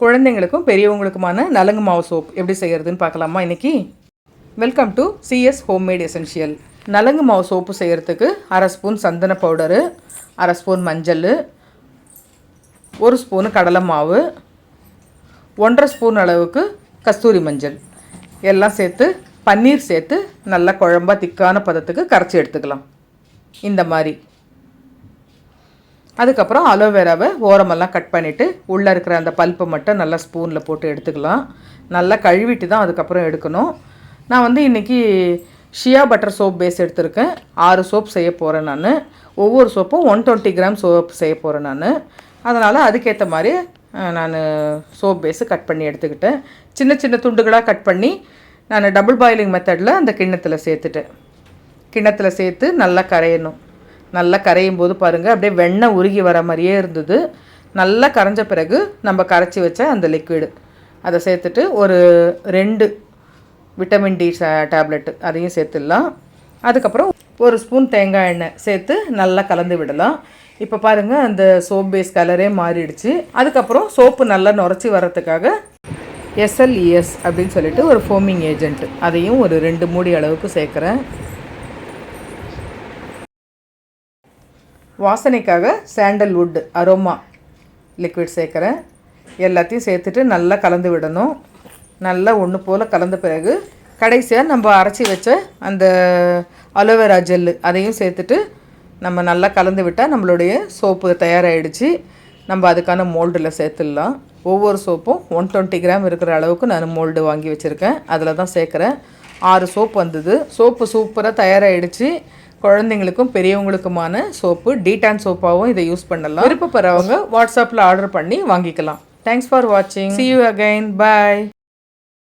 குழந்தைங்களுக்கும் பெரியவங்களுக்குமான நலங்கு மாவு சோப் எப்படி செய்கிறதுன்னு பார்க்கலாமா இன்றைக்கி welcome to CS homemade essential நலங்கு மாவு சோப்பு செய்கிறதுக்கு அரை ஸ்பூன் சந்தன பவுடரு அரை ஸ்பூன் மஞ்சள் ஒரு ஸ்பூனு கடலை மாவு ஒன்றரை ஸ்பூன் அளவுக்கு கஸ்தூரி மஞ்சள். எல்லாம் சேர்த்து பன்னீர் சேர்த்து நல்லா குழம்பா திக்கான பதத்துக்கு கரைச்சி எடுத்துக்கலாம். இந்த மாதிரி. அதுக்கப்புறம் அலோவேராவை ஓரமெல்லாம் கட் பண்ணிவிட்டு உள்ளே இருக்கிற அந்த பல்ப்பை மட்டும் நல்லா ஸ்பூனில் போட்டு எடுத்துக்கலாம். நல்லா கழுவிட்டு தான் அதுக்கப்புறம் எடுக்கணும். நான் வந்து இன்றைக்கி ஷியா பட்டர் சோப் பேஸ் எடுத்திருக்கேன். ஆறு சோப் செய்ய போகிறேன் நான். ஒவ்வொரு சோப்பும் ஒன் டுவெண்ட்டி கிராம் சோப் செய்ய போகிறேன் நான். அதனால் அதுக்கேற்ற மாதிரி நான் சோப் பேஸு கட் பண்ணி எடுத்துக்கிட்டேன். சின்ன சின்ன துண்டுகளாக கட் பண்ணி நான் டபுள் பாயிலிங் மெத்தடில் அந்த கிண்ணத்தில் சேர்த்துட்டேன். கிண்ணத்தில் சேர்த்து நல்லா கரையணும். நல்லா கரையும் போது பாருங்கள் அப்படியே வெண்ணெய் உருகி வர மாதிரியே இருந்தது. நல்லா கரைஞ்ச பிறகு நம்ம கரைச்சி வச்ச அந்த லிக்விடு அதை சேர்த்துட்டு ஒரு ரெண்டு விட்டமின் டி டேப்லெட்டு அதையும் சேர்த்துடலாம். அதுக்கப்புறம் ஒரு ஸ்பூன் தேங்காய் எண்ணெய் சேர்த்து நல்லா கலந்து விடலாம். இப்போ பாருங்கள் அந்த சோப் பேஸ் கலரே மாறிடுச்சு. அதுக்கப்புறம் சோப்பு நல்லா நுரைச்சி வர்றதுக்காக எஸ்எல்இஎஸ் அப்படின்னு சொல்லிட்டு ஒரு ஃபோமிங் ஏஜென்ட் அதையும் ஒரு ரெண்டு மூடி அளவுக்கு சேர்க்குறேன். வாசனைக்காக சாண்டல்வுட் அரோமா லிக்விட் சேர்க்குறேன். எல்லாத்தையும் சேர்த்துட்டு நல்லா கலந்து விடணும். நல்லா ஒன்று போல் கலந்த பிறகு கடைசியாக நம்ம அரைச்சி வச்ச அந்த அலோவேரா ஜெல்லு அதையும் சேர்த்துட்டு நம்ம நல்லா கலந்து விட்டால் நம்மளுடைய சோப்பு தயாராகிடுச்சு நம்ம அதுக்கான மோல்டில் சேர்த்துடலாம். ஒவ்வொரு சோப்பும் ஒன் டுவெண்ட்டி கிராம் இருக்கிற அளவுக்கு நான் மோல்டு வாங்கி வச்சுருக்கேன். அதில் தான் சேர்க்குறேன். ஆறு சோப் வந்தது. சோப்பு சூப்பராக தயாராகிடுச்சு குழந்தைங்களுக்கும் பெரியவங்களுக்குமான சோப்பு. டீடான் சோப்பாகவும் இதை யூஸ் பண்ணலாம். விருப்பப்படுறவங்க வாட்ஸ்அப்பில் ஆர்டர் பண்ணி வாங்கிக்கலாம். தேங்க்ஸ் ஃபார் வாட்சிங் சி யூ அகைன் பாய்